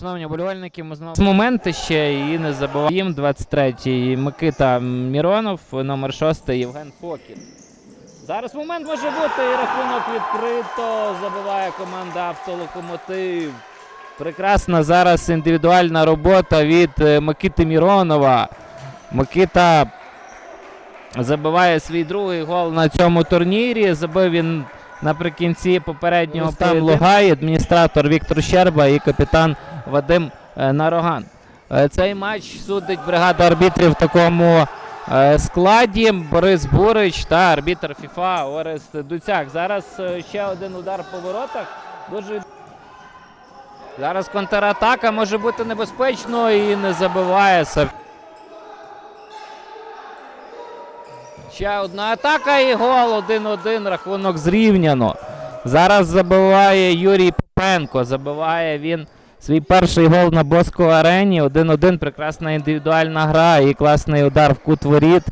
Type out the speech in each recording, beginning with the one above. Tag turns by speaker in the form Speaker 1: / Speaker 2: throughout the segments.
Speaker 1: Шановні болівальники, ми знову моменти ще і не забуваємо. 23-й Микита Міронов, номер 6 Євген Фокін. Зараз момент може бути і рахунок відкрито. Забиває команда автолокомотив. Прекрасна зараз індивідуальна робота від е, Микити Міронова. Микита забиває свій другий гол на цьому турнірі. Забив він наприкінці попереднього там Лугай, адміністратор Віктор Щерба і капітан Вадим е, Нароган. Е, Цей матч судить бригада арбітрів в такому е, складі. Борис Бурич та арбітр ФІФА Орест Дуцяк. Зараз ще один удар по воротах. Дуже Зараз контратака може бути небезпечно і не забиває Сав- Ще одна атака і гол 1-1. Рахунок зрівняно. Зараз забиває Юрій Попенко. Забиває він свій перший гол на Боско арені. 1-1. Прекрасна індивідуальна гра і класний удар в кут воріт.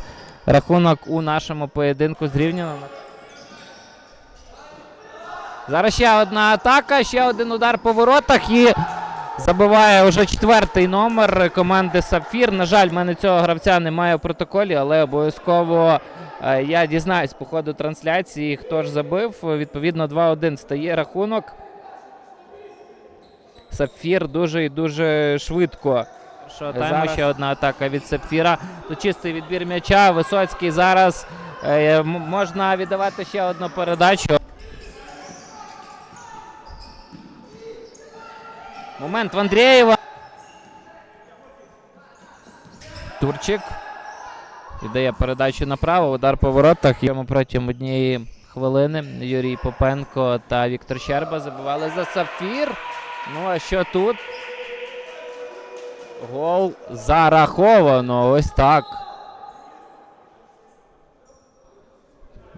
Speaker 1: Рахунок у нашому поєдинку зрівняно. Зараз ще одна атака, ще один удар по воротах і забиває вже четвертий номер команди Сапфір. На жаль, в мене цього гравця немає в протоколі, але обов'язково е, я дізнаюсь по ходу трансляції, хто ж забив. Відповідно, 2-1 стає рахунок. Сапфір дуже і дуже швидко. Що тайму
Speaker 2: Зараз-
Speaker 1: ще одна атака від Сапфіра. Тут чистий відбір м'яча. Висоцький зараз е, можна віддавати ще одну передачу. Момент в Андрієва. Турчик. Віддає передачу направо. Удар по воротах. Йому протягом однієї хвилини Юрій Попенко та Віктор Щерба забивали за сапфір. Ну а що тут? Гол зараховано. Ось так.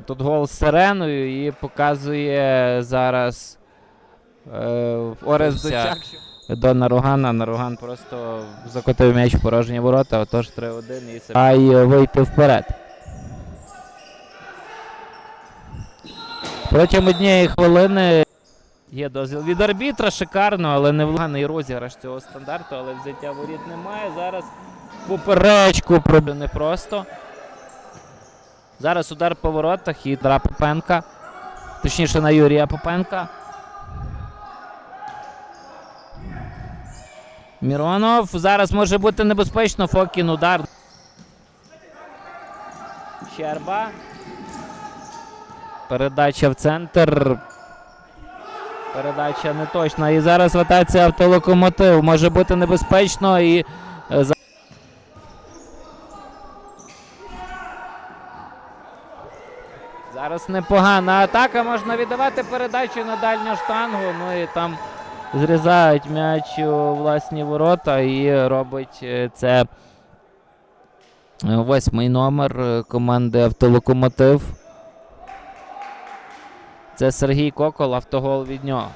Speaker 1: Тут гол з сиреною і показує зараз е, Орес Дуцяк до Наругана. Наруган просто закотив м'яч в порожні ворота, отож 3-1 і а й вийти вперед. Протягом однієї хвилини є дозвіл від арбітра, шикарно, але не влаганий розіграш цього стандарту, але взяття воріт немає. Зараз поперечку пробив непросто. Зараз удар по воротах і Дра Попенка. Точніше на Юрія Попенка. Міронов зараз може бути небезпечно. Фокін удар. Щерба. Передача в центр. Передача не точна. І зараз в атаці автолокомотив. Може бути небезпечно і. е, Зараз непогана атака. Можна віддавати передачу на дальню штангу. Ну і там зрізають м'яч у власні ворота і робить е, це е, восьмий номер команди Автолокомотив. Це Сергій Кокол, автогол від нього.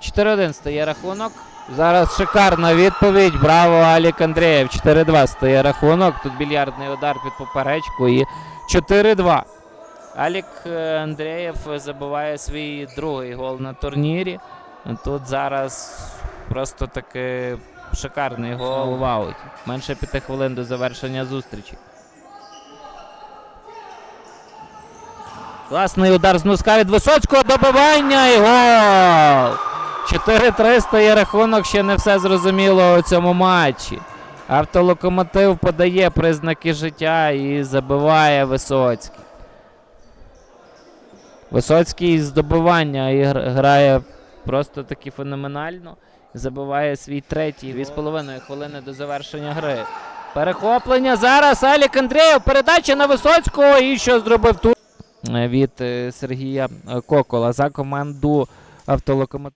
Speaker 1: «4-1» стає рахунок. Зараз шикарна відповідь. Браво, Алік Андрієв. 4-2 стає рахунок. Тут більярдний удар під поперечку і 4-2. Алік е, Андрієв забиває свій другий гол на турнірі. Тут зараз просто таки шикарний гол в ауті. Менше п'яти хвилин до завершення зустрічі. Класний удар з носка від Висоцького добивання і гол! 4-3 стає рахунок, ще не все зрозуміло у цьому матчі. Автолокомотив подає признаки життя і забиває Висоцький. Висоцький з добивання грає просто таки феноменально. Забиває свій третій 2,5 хвилини до завершення гри. Перехоплення зараз Алік Андрієв. Передача на Висоцького. І що зробив тут від е, Сергія е, Кокола за команду автолокомотив.